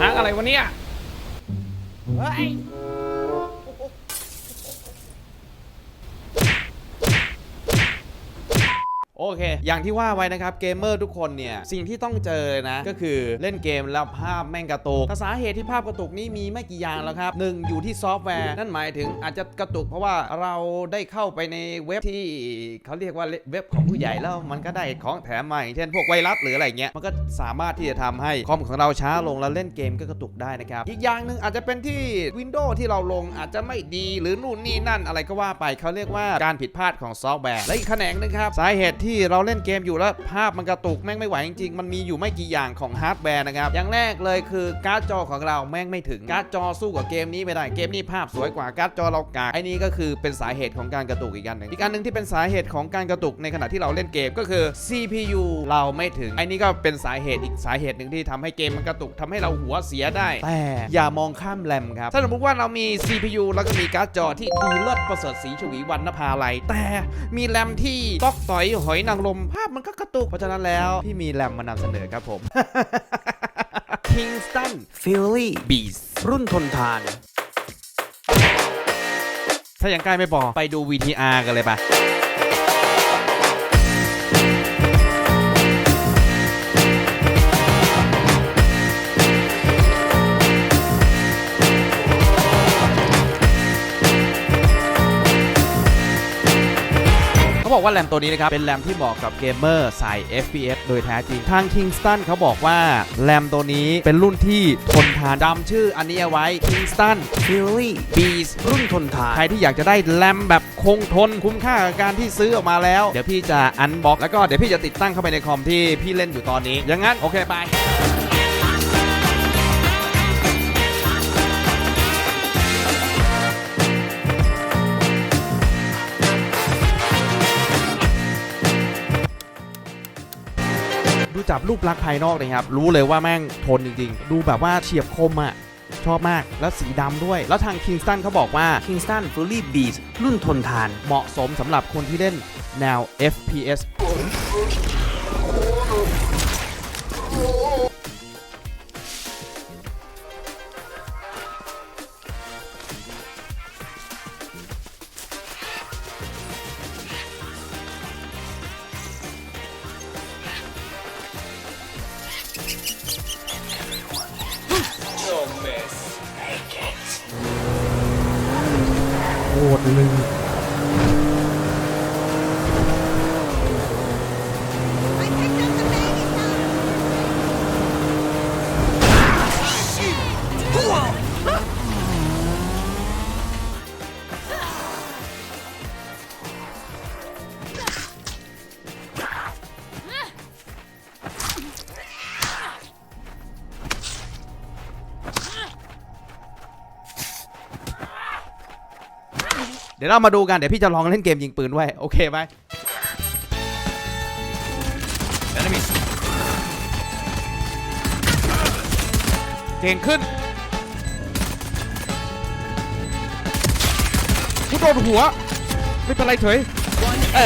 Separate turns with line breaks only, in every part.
หาอะไรวะเนี่ย เฮ้ย โอเค อย่างที่ว่าไว้นะครับเกมเมอร์ทุกคนเนี่ย สิ่งที่ต้องเจอนะ ก็คือเล่นเกมแล้วภาพแม่งกระตุกสาเหตุที่ภาพกระตุกนี่มีไม่กี่อย่างแล้วครับหนึ่งอยู่ที่ซอฟต์แวร์ นั่นหมายถึงอาจจะกระตุกเพราะว่าเราได้เข้าไปในเว็บที่เขาเรียกว่าเว็บของผู้ใหญ่แล้วมันก็ได้ของแถมมาอย่างเช่นพวกไวรัสหรืออะไรเงี้ยมันก็สามารถที่จะทำให้คอมของเราช้าลงแล้วเล่นเกมก็กระตุกได้นะครับอีกอย่างหนึ่งอาจจะเป็นที่ Windows ที่เราลงอาจจะไม่ดีหรือนู่นนี่นั่นอะไรก็ว่าไปเขาเรียกว่าการผิดพลาดของซอฟต์แวร์และอีกแขนงนึงครับสาเหตุที่เราเล่นเกมอยู่แล้วภาพมันกระตุกแม่งไม่ไหวจริงๆ มันมีอยู่ไม่กี่อย่างของฮาร์ดแวร์นะครับ อย่างแรกเลยคือการ์ดจอของเราแม่งไม่ถึง การ์ดจอสู้กับเกมนี้ไม่ได้ เกมนี้ภาพสวยกว่าการ์ดจอเรากากไอ้นี้ก็คือเป็นสาเหตุของการกระตุกอีกอันหนึ่งอีกอันหนึ่งที่เป็นสาเหตุของการกระตุกในขณะที่เราเล่นเกมก็คือ CPU เราไม่ถึงไอ้นี้ก็เป็นสาเหตุอีกสาเหตุหนึ่งที่ทำให้เกมมันกระตุกทำให้เราหัวเสียได้ แต่อย่ามองข้ามแรมครับถ้าสมมติว่าเรามี CPU แล้วก็มีการ์ดจอที่ดูเลิศประเสริฐสีชวีวันนภาลัยแต่มีแรมที่ตอกต่อยหอยนางลมภาพมันก็กระตุก เพราะฉะนั้นแล้ว พี่มีแรมมานำเสนอครับผม Kingston
Fury
Beast
รุ่นทนทาน
ถ้ายังใกล้ไม่พอไปดู VTR กันเลยปะ บอกว่าแรมตัวนี้นะครับ เป็นแรมที่เหมาะกับเกมเมอร์สาย FPS โดยแท้จริง ทาง Kingston เขาบอกว่าแรมตัวนี้เป็นรุ่นที่ทนทานจำชื่ออันนี้เอาไว้ Kingston
ฟิลลี่
Beast
รุ่นทนทาน
ใครที่อยากจะได้แรมแบบคงทนคุ้มค่ากับการที่ซื้อออกมาแล้ว เดี๋ยวพี่จะอันบ็อกแล้วก็เดี๋ยวพี่จะติดตั้งเข้าไปในคอมที่พี่เล่นอยู่ตอนนี้อย่างนั้นโอเคไป จับรูปลักษณ์ภายนอกเลยครับ รู้เลยว่าแม่งทนจริงๆ ดูแบบว่าเฉียบคมอะชอบมาก แล้วสีดำด้วย แล้วทาง Kingston เขาบอกว่า
Kingston Fury Beast รุ่นทนทาน
เหมาะสมสำหรับคนที่เล่นแนว FPS โหดเลย ดี๋ยวเรามาดูกัน เดี๋ยวพี่จะลองเล่นเกมยิงปืนด้วย โอเคไหมเก่งขึ้นกูโดนหัว ไม่เป็นไรเฉย เอ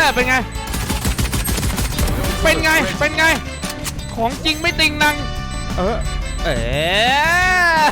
อเป็นไง เป็นไง เป็นไง ของจริงไม่ติงนัง เออ เออ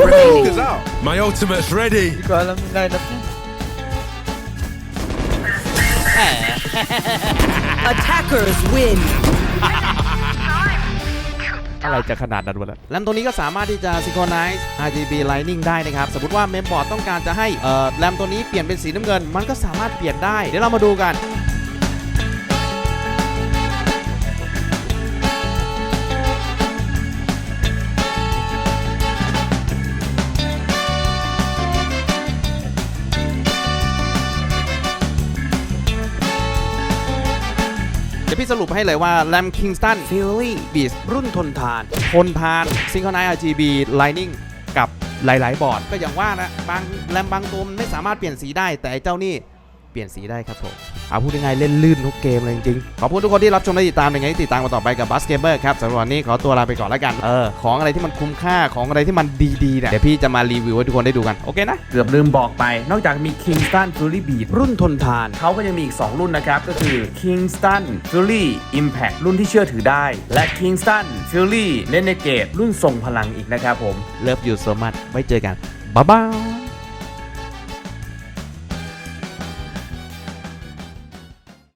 enemy
remaining.
My ultimate's ready.
Attackers win.
Time.
อะไรจะขนาดนั้นวะเนี่ยแรมตัวนี้ก็สามารถที่จะ synchronize RGB lighting ได้นะครับ สมมติว่าเมมบอร์ดต้องการจะให้เอ่อแรมตัวนี้เปลี่ยนเป็นสีน้ำเงิน มันก็สามารถเปลี่ยนได้ เดี๋ยวเรามาดูกัน พี่สรุปให้เลยว่าแรม Kingston
ฟิลลี่
Beast
รุ่นทนทาน
ทนทาน Synchronize RGB Lighting กับหลาย ๆ บอร์ด ก็อย่างว่านะบางแรมบางตัวมันไม่สามารถเปลี่ยนสีได้แต่ไอ้เจ้านี่ เปลี่ยนสีได้ครับผมเอาพูดยังไงเล่นลื่นทุกเกมเลยจริงๆขอบคุณทุกคนที่รับชมและติดตามยังไงติดตามกันต่อไปกับ Bus Gamer ครับสำหรับวันนี้ขอตัวลาไปก่อนแล้วกันเออของอะไรที่มันคุ้มค่าของอะไรที่มันดีๆเนี่ยเดี๋ยวพี่จะมารีวิวให้ทุกคนได้ดูกันโอเคนะ
เกือบลืมบอกไป นอกจากมี Kingston Fury Beat
รุ่นทนทาน
เขาก็ยังมีอีก 2 รุ่นนะครับก็คือ Kingston Fury Impact รุ่นที่เชื่อถือได้ และ Kingston Fury Renegade รุ่นทรงพลังอีกนะครับผม
Love you so much ไว้เจอกันบ๊ายบาย